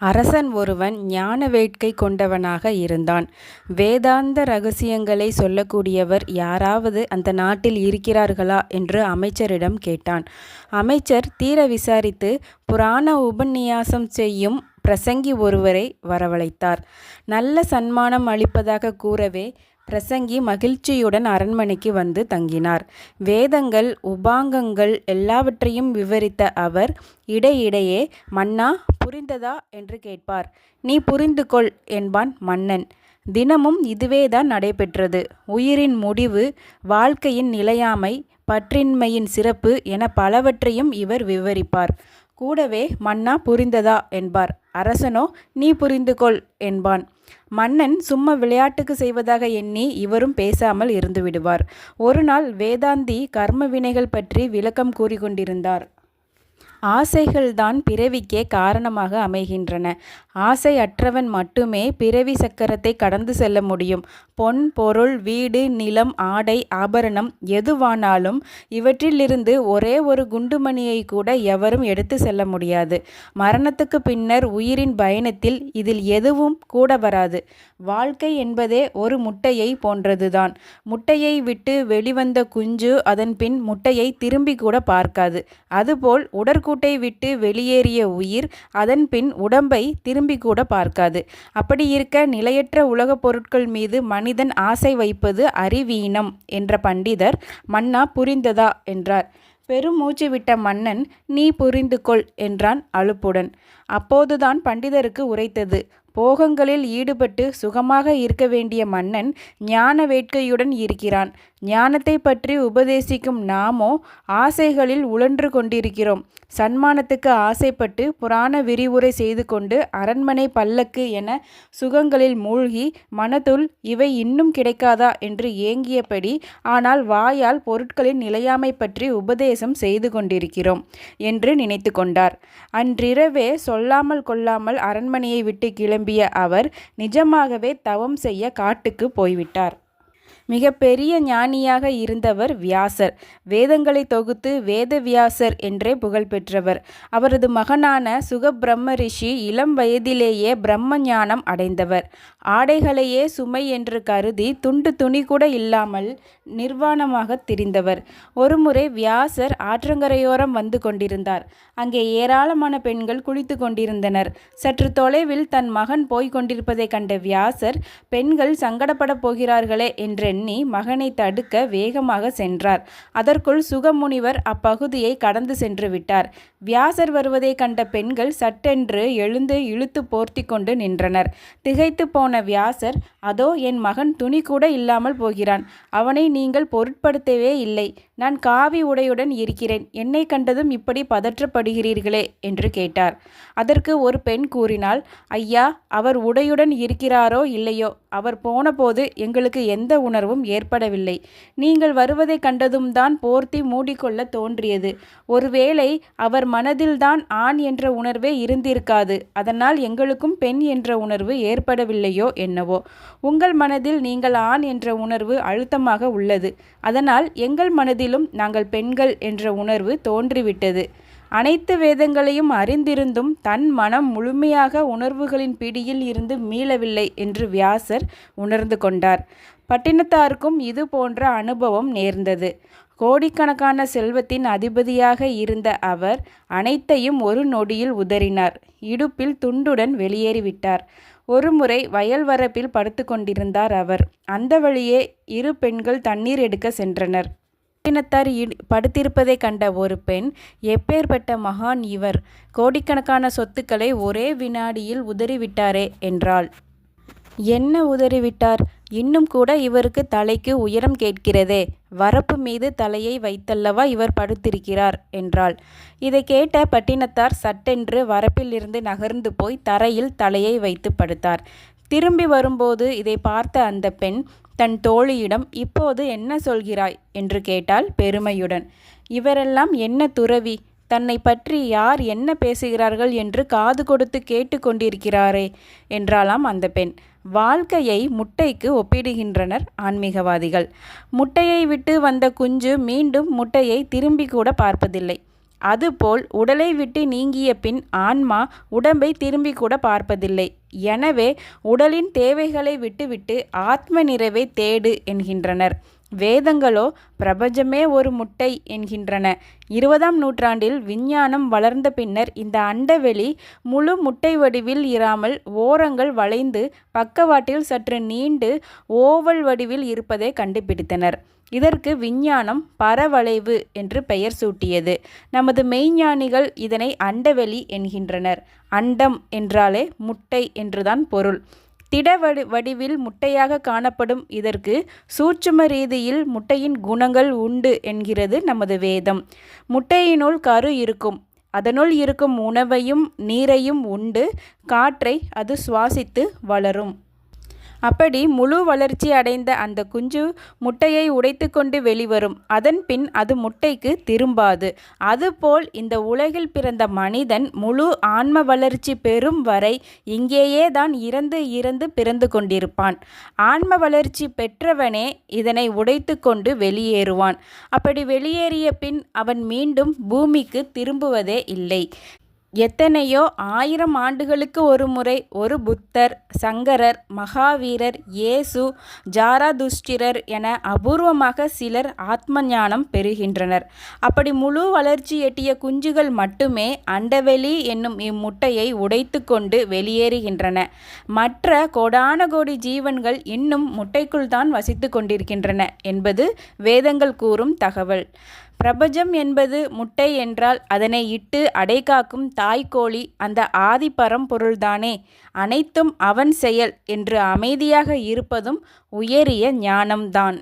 அரசன் ஒருவன் ஞான வேட்கை கொண்டவனாக இருந்தான். வேதாந்த ரகசியங்களை சொல்லக்கூடியவர் யாராவது அந்த நாட்டில் இருக்கிறார்களா என்று அமைச்சரிடம் கேட்டான். அமைச்சர் தீர விசாரித்து புராண உபநியாசம் செய்யும் பிரசங்கி ஒருவரை வரவழைத்தார். நல்ல சன்மானம் அளிப்பதாக கூறவே பிரசங்கி மகிழ்ச்சியுடன் அரண்மனைக்கு வந்து தங்கினார். வேதங்கள் உபாங்கங்கள் எல்லாவற்றையும் விவரித்த அவர் இடையிடையே மன்னா புரிந்ததா? என்று கேட்பார். நீ புரிந்து கொள் என்பான் மன்னன். தினமும் இதுவேதான் நடைபெற்றது. உயிரின் முடிவு வாழ்க்கையின் நிலையாமை பற்றின்மையின் சிறப்பு என பலவற்றையும் இவர் விவரிப்பார். கூடவே மன்னா புரிந்ததா? என்பார். அரசனோ நீ புரிந்து கொள் என்பான். மன்னன் சும்மா விளையாட்டுக்கு செய்வதாக எண்ணி இவரும் பேசாமல் இருந்துவிடுவார். ஒருநாள் வேதாந்தி கர்ம வினைகள் பற்றி விளக்கம் கூறிக்கொண்டிருந்தார். ஆசைகள்தான் பிறவிக்கே காரணமாக அமைகின்றன. ஆசை அற்றவன் மட்டுமே பிறவி சக்கரத்தை கடந்து செல்ல முடியும். பொன் பொருள் வீடு நிலம் ஆடை ஆபரணம் எதுவானாலும் இவற்றிலிருந்து ஒரே ஒரு குண்டுமணியை கூட எவரும் எடுத்து செல்ல முடியாது. மரணத்துக்குப் பின்னர் உயிரின் பயணத்தில் இதில் எதுவும் கூட வராது. வாழ்க்கை என்பதே ஒரு முட்டையை போன்றதுதான். முட்டையை விட்டு வெளிவந்த குஞ்சு அதன் பின் முட்டையை திரும்பி கூட பார்க்காது. அதுபோல் உடற்கூட்டை விட்டு வெளியேறிய உயிர் அதன் பின் உடம்பை திரும்பி திரும்பி கூட பார்க்காது. அப்படியிருக்க நிலையற்ற உலகப் பொருட்கள் மீது மனிதன் ஆசை வைப்பது அறிவீனம் என்ற பண்டிதர் மன்னா புரிந்ததா? என்றார். பெருமூச்சு விட்ட மன்னன் நீ புரிந்து கொள் என்றான் அலுப்புடன். அப்போதுதான் பண்டிதருக்கு உரைத்தது. போகங்களில் ஈடுபட்டு சுகமாக இருக்க வேண்டிய மன்னன் ஞான வேட்கையுடன் இருக்கிறான். ஞானத்தைப் பற்றி உபதேசிக்கும் நாமோ ஆசைகளில் உழன்று கொண்டிருக்கிறோம். சன்மானத்துக்கு ஆசைப்பட்டு புராண விரிவுரை செய்து கொண்டு அரண்மனை பல்லக்கு என சுகங்களில் மூழ்கி மனத்துள் இவை இன்னும் கிடைக்காதா என்று ஏங்கியபடி ஆனால் வாயால் பொருட்களின் நிலையாமை பற்றி உபதேசம் செய்து கொண்டிருக்கிறோம் என்று நினைத்து கொண்டார். அன்றிரவே சொல்லாமல் கொள்ளாமல் அரண்மனையை விட்டு கிளம்பி திரும்பிய அவர் நிஜமாகவே தவம் செய்ய காட்டுக்கு போய்விட்டார். மிகப்பெரிய ஞானியாக இருந்தவர் வியாசர். வேதங்களைத் தொகுத்து வேத வியாசர் என்றே புகழ் பெற்றவர். அவரது மகனான சுகபிரம்ம ரிஷி இளம் வயதிலேயே பிரம்ம ஞானம் அடைந்தவர். ஆடைகளையே சுமை என்று கருதி துண்டு துணிகூட இல்லாமல் நிர்வாணமாகத் திரிந்தவர். ஒருமுறை வியாசர் ஆற்றங்கரையோரம் வந்து கொண்டிருந்தார். அங்கே ஏராளமான பெண்கள் குளித்து கொண்டிருந்தனர். சற்று தொலைவில் தன் மகன் போய்க் கொண்டிருப்பதைக் கண்ட வியாசர் பெண்கள் சங்கடப்படப் போகிறார்களே என்றெண்ணி மகனைத் தடுக்க வேகமாக சென்றார். அதற்குள் சுகமுனிவர் அப்பகுதியை கடந்து சென்று விட்டார் வியாசர் வருவதைக் கண்ட பெண்கள் சட்டென்று எழுந்து இழுத்துப் போர்த்திக் கொண்டு நின்றனர். திகைத்துப் போன வியாசர் அதோ என் மகன் துணிகூட இல்லாமல் போகிறான். அவனை நீங்கள் பொருட்படுத்தவே இல்லை. நான் காவி உடையுடன் இருக்கிறேன். என்னை கண்டதும் இப்படி பதற்றப்படுகிறீர்களே? என்று கேட்டார். அதற்கு ஒரு பெண் கூறினாள் ஐயா அவர் உடையுடன் இருக்கிறாரோ இல்லையோ அவர் போனபோது எங்களுக்கு எந்த உணர்வும் ஏற்படவில்லை. நீங்கள் வருவதைக் கண்டதும்தான் போர்த்தி மூடிக்கொள்ளத் தோன்றியது. ஒருவேளை அவர் மனதில்தான் ஆண் என்ற உணர்வே இருந்திருக்காது. அதனால் எங்களுக்கும் பெண் என்ற உணர்வு ஏற்படவில்லையோ என்னவோ. உங்கள் மனதில் நீங்கள் ஆண் என்ற உணர்வு அழுத்தமாக உள்ளது. அதனால் எங்கள் மனதிலும் நாங்கள் பெண்கள் என்ற உணர்வு தோன்றிவிட்டது. அனைத்து வேதங்களையும் அறிந்திருந்தும் தன் மனம் முழுமையாக உணர்வுகளின் பிடியில் இருந்து மீளவில்லை என்று வியாசர் உணர்ந்து கொண்டார். பட்டினத்தாருக்கும் இது போன்ற அனுபவம் நேர்ந்தது. கோடிக்கணக்கான செல்வத்தின் அதிபதியாக இருந்த அவர் அனைத்தையும் ஒரு நொடியில் உதறினார். இடுப்பில் துண்டுடன் வெளியேறிவிட்டார். ஒருமுறை வயல் வரப்பில் படுத்து கொண்டிருந்தார் அவர். அந்த வழியே இரு பெண்கள் தண்ணீர் எடுக்கச் சென்றனர். பட்டினத்தார் படுத்திருப்பதைக் கண்ட ஒரு பெண் எப்பேற்பட்ட மகான் இவர். கோடிக்கணக்கான சொத்துக்களை ஒரே விநாடியில் உதறிவிட்டாரே என்றாள். என்ன உதறிவிட்டார்? இன்னும் கூட இவருக்கு தலைக்கு உயரம் கேட்கிறதே. வரப்பு மீது தலையை வைத்தல்லவா இவர் படுத்திருக்கிறார் என்றாள். இதை கேட்ட பட்டினத்தார் சட்டென்று வரப்பிலிருந்து நகர்ந்து போய் தரையில் தலையை வைத்து படுத்தார். திரும்பி வரும்போது இதை பார்த்த அந்த பெண் தன் தோழியிடம் இப்போது என்ன சொல்கிறாய்? என்று கேட்டாள் பெருமையுடன். இவரெல்லாம் என்ன துறவி? தன்னை பற்றி யார் என்ன பேசுகிறார்கள் என்று காது கொடுத்து கேட்டு கொண்டிருக்கிறாரே என்றாலாம் அந்த பெண். வாழ்க்கையை முட்டைக்கு ஒப்பிடுகின்றனர் ஆன்மீகவாதிகள். முட்டையை விட்டு வந்த குஞ்சு மீண்டும் முட்டையை திரும்பி கூட பார்ப்பதில்லை. அதுபோல் உடலை விட்டு நீங்கிய பின் ஆன்மா உடம்பை திரும்பி கூட பார்ப்பதில்லை எனவே உடலின் தேவைகளை விட்டுவிட்டு ஆத்ம நிறைவை தேடு என்கின்றனர் வேதங்களோ பிரபஞ்சமே ஒரு முட்டை என்கின்றன. இருபதாம் நூற்றாண்டில் விஞ்ஞானம் வளர்ந்த பின்னர் இந்த அண்டவெளி முழு முட்டை வடிவில் இராமல் ஓரங்கள் வளைந்து பக்கவாட்டில் சற்று நீண்டு ஓவல் வடிவில் இருப்பதை கண்டுபிடித்தனர். இதற்கு விஞ்ஞானம் பரவளைவு என்று பெயர் சூட்டியது. நமது மெய்ஞானிகள் இதனை அண்டவெளி என்கின்றனர். அண்டம் என்றாலே முட்டை என்றுதான் பொருள். திட வடி வடிவில் முட்டையாக காணப்படும் இதற்கு சூட்சும ரீதியில் முட்டையின் குணங்கள் உண்டு என்கிறது நமது வேதம். முட்டையினுள் கரு இருக்கும். அதனுள் இருக்கும் உணவையும் நீரையும் உண்டு. காற்றை அது சுவாசித்து வளரும். அப்படி முழு வளர்ச்சி அடைந்த அந்த குஞ்சு முட்டையை உடைத்துக்கொண்டு வெளிவரும். அதன் பின் அது முட்டைக்கு திரும்பாது. அதுபோல் இந்த உலகில் பிறந்த மனிதன் முழு ஆன்ம வளர்ச்சி பெறும் வரை இங்கேயே தான் இறந்து இறந்து பிறந்து கொண்டிருப்பான். ஆன்ம வளர்ச்சி பெற்றவனே இதனை உடைத்து கொண்டு வெளியேறுவான். அப்படி வெளியேறிய பின் அவன் மீண்டும் பூமிக்கு திரும்புவதே இல்லை. எத்தனையோ ஆயிரம் ஆண்டுகளுக்கு ஒரு முறை ஒரு புத்தர் சங்கரர் மகாவீரர் இயேசு ஜாராதுஷ்டிரர் என அபூர்வமாக சிலர் ஆத்ம ஞானம் பெறுகின்றனர். அப்படி முழு வளர்ச்சி எட்டிய குஞ்சுகள் மட்டுமே அண்டவெளி என்னும் இம்முட்டையை உடைத்து கொண்டு வெளியேறுகின்றன. மற்ற கோடான கோடி ஜீவன்கள் இன்னும் முட்டைக்குள் தான் வசித்து கொண்டிருக்கின்றன என்பது வேதங்கள் கூறும் தகவல். பிரபஞ்சம் என்பது முட்டை என்றால் அதனை இட்டு அடைகாக்கும் தாய்க்கோழி அந்த ஆதி பரம்பொருள்தானே அனைத்தும் அவன் செயல் என்று அமைதியாக இருப்பதும் உயரிய ஞானம்தான்.